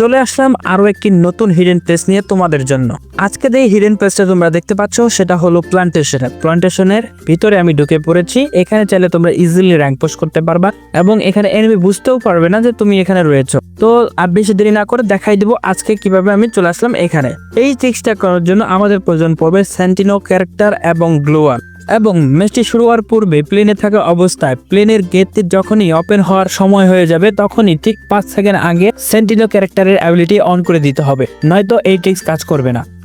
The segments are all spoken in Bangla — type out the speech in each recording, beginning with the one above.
চলে আসলাম আরও একটি নতুন হিডেন প্লেস নিয়ে তোমাদের জন্য। আজকে যে হিডেন প্লেসটা তোমরা দেখতে পাচ্ছ, সেটা হলো প্লান্টেশনের প্লান্টেশনের ভিতরে আমি ঢুকে পড়েছি। এখানে চাইলে তোমরা ইজিলি র্যাঙ্ক পোস্ট করতে পারবা এবং এখানে এনিমি বুঝতেও পারবে না যে তুমি এখানে রয়েছো। তো আর বেশি দেরি না করে দেখাই দিব আজকে কীভাবে আমি চলে আসলাম এখানে। এই ট্রিক্সটা করার জন্য আমাদের প্রয়োজন পড়বে সেন্টিনো ক্যারেক্টার এবং গ্লোয়ার এবং ম্যাচটি শুরু হওয়ার পূর্বে প্লেনে থাকা অবস্থায় প্লেনের গেটটি যখনই ওপেন হওয়ার সময় হয়ে যাবে, তখনই ঠিক পাঁচ সেকেন্ড আগে সেন্টিনো ক্যারেক্টারের অ্যাবিলিটি অন করে দিতে হবে, নয়তো এই ট্রিক্স কাজ করবে না।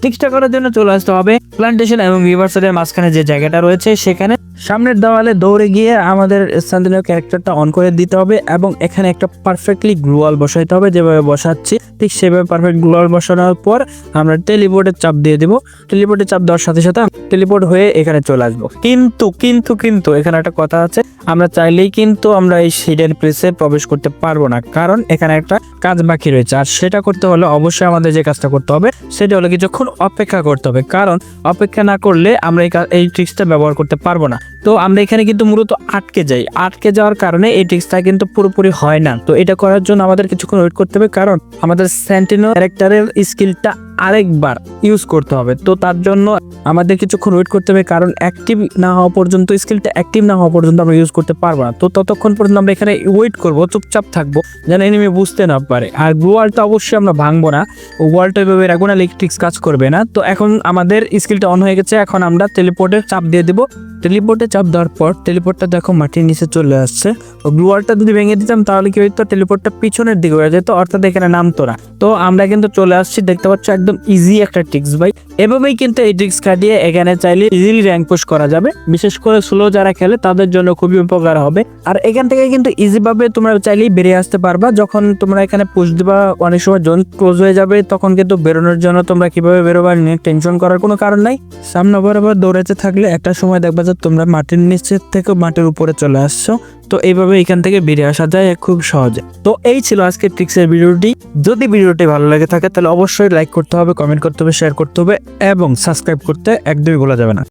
ট্রিক্সটা করার জন্য চলে আসতে হবে। প্লান্টেশন এবং রিভার্সালের মাঝখানে যে জায়গাটা রয়েছে, সেখানে সামনের দেওয়ালে দৌড়ে গিয়ে আমাদের সেন্টিনো ক্যারেক্টারটা অন করে দিতে হবে এবং এখানে একটা পারফেক্টলি গ্লোয়াল বসাইতে হবে, যেভাবে বসাচ্ছি, ঠিক সেভাবে পারফেক্ট গ্লোয়াল বসানোর পর আমরা টেলিপোর্টের চাপ দিয়ে দেবো। টেলিপোর্টের চাপ দেওয়ার সাথে সাথে টেলিপোর্ট হয়ে এখানে চলে আসব। কিন্তু কিন্তু কিন্তু, এখানে একটা কথা আছে আমরা চাইলেই কিন্তু আমরা এই হিডেন প্লেসে প্রবেশ করতে পারব না। কারণ এখানে একটা কাজ বাকি রয়েছে। আর সেটা করতে হলে অবশ্যই আমাদের যে কাজটা করতে হবে, সেটা হলো কিছুক্ষণ অপেক্ষা করতে হবে। কারণ অপেক্ষা না করলে আমরা এই এই ট্রিক্সটা ব্যবহার করতে পারব না। তো আমরা এখানে কিন্তু মূলত আটকে যাই। আটকে যাওয়ার কারণে এই ট্রিক্সটা কিন্তু পুরোপুরি হয় না। তো এটা করার জন্য আমাদের কিছুক্ষণ ওয়েট করতে হবে। কারণ আমাদের স্যান্টিনো ক্যারেক্টারের স্কিলটা আরেকবার ইউজ করতে হবে। তো তার জন্য আমাদের কিছুক্ষণ ওয়েট করতে হবে, কারণ অ্যাক্টিভ না হওয়া পর্যন্ত স্কিলটা অ্যাক্টিভ না হওয়া পর্যন্ত আমরা ইউজ করতে পারব না। তো ততক্ষণ পর্যন্ত আমরা এখানে ওয়েট করব, চুপচাপ থাকব, যেন এনিমি বুঝতে না পারে। আর ওয়ালটা অবশ্যই আমরা ভাঙবো না। ওয়ালটা এভাবে রাখব না ইলেকট্রিক্স কাজ করবে না। তো এখন আমাদের স্কিলটা অন হয়ে গেছে, এখন আমরা টেলিপোর্টের চাপ দিয়ে দেবো। টেলিপোর্টে চাপ দেওয়ার পর টেলিপোর্টটা দেখো মাটির নিচে চলে আসছে। ও গ্লুয়ারটা যদি ভেঙে দিতাম তাহলে কি হইতো? টেলিপোর্টটা পিছনের দিকে হয়ে যেত, অর্থাৎ এখানে নামতো না। তো আমরা কিন্তু চলে আসছি, দেখতে পাচ্ছ একদম ইজি একটা ট্রিক্স ভাই। এভাবেই কিন্তু এই ট্রিক্স কাটিয়ে এখানে চাইলে ইজিলি র্যাঙ্ক পুশ করা যাবে। বিশেষ করে স্লো যারা খেলে, তাদের জন্য খুবই উপকার হবে। আর এখান থেকে কিন্তু ইজি ভাবে তোমরা চাইলেই বেরিয়ে আসতে পারবা। যখন তোমরা এখানে পুশ দিবা, অনেক সময় জোন ক্লোজ হয়ে যাবে, তখন কিন্তু বেরোনোর জন্য তোমরা কীভাবে বেরোবা, নিয়ে টেনশন করার কোনো কারণ নাই। সামনে বরাবর দৌড়াতে থাকলে একটা সময় দেখবা যে তোমরা মাটির নিচের থেকে মাটির উপরে চলে আসছো, তো এইভাবে এখান থেকে বেরিয়ে আসা যায় খুব সহজে। তো এই ছিল আজকের ট্রিক্সের ভিডিওটি। যদি ভিডিওটি ভালো লাগে থাকে, তাহলে অবশ্যই লাইক করতে হবে কমেন্ট করতে হবে শেয়ার করতে হবে, এবং সাবস্ক্রাইব করতে একদমই ভোলা যাবে না।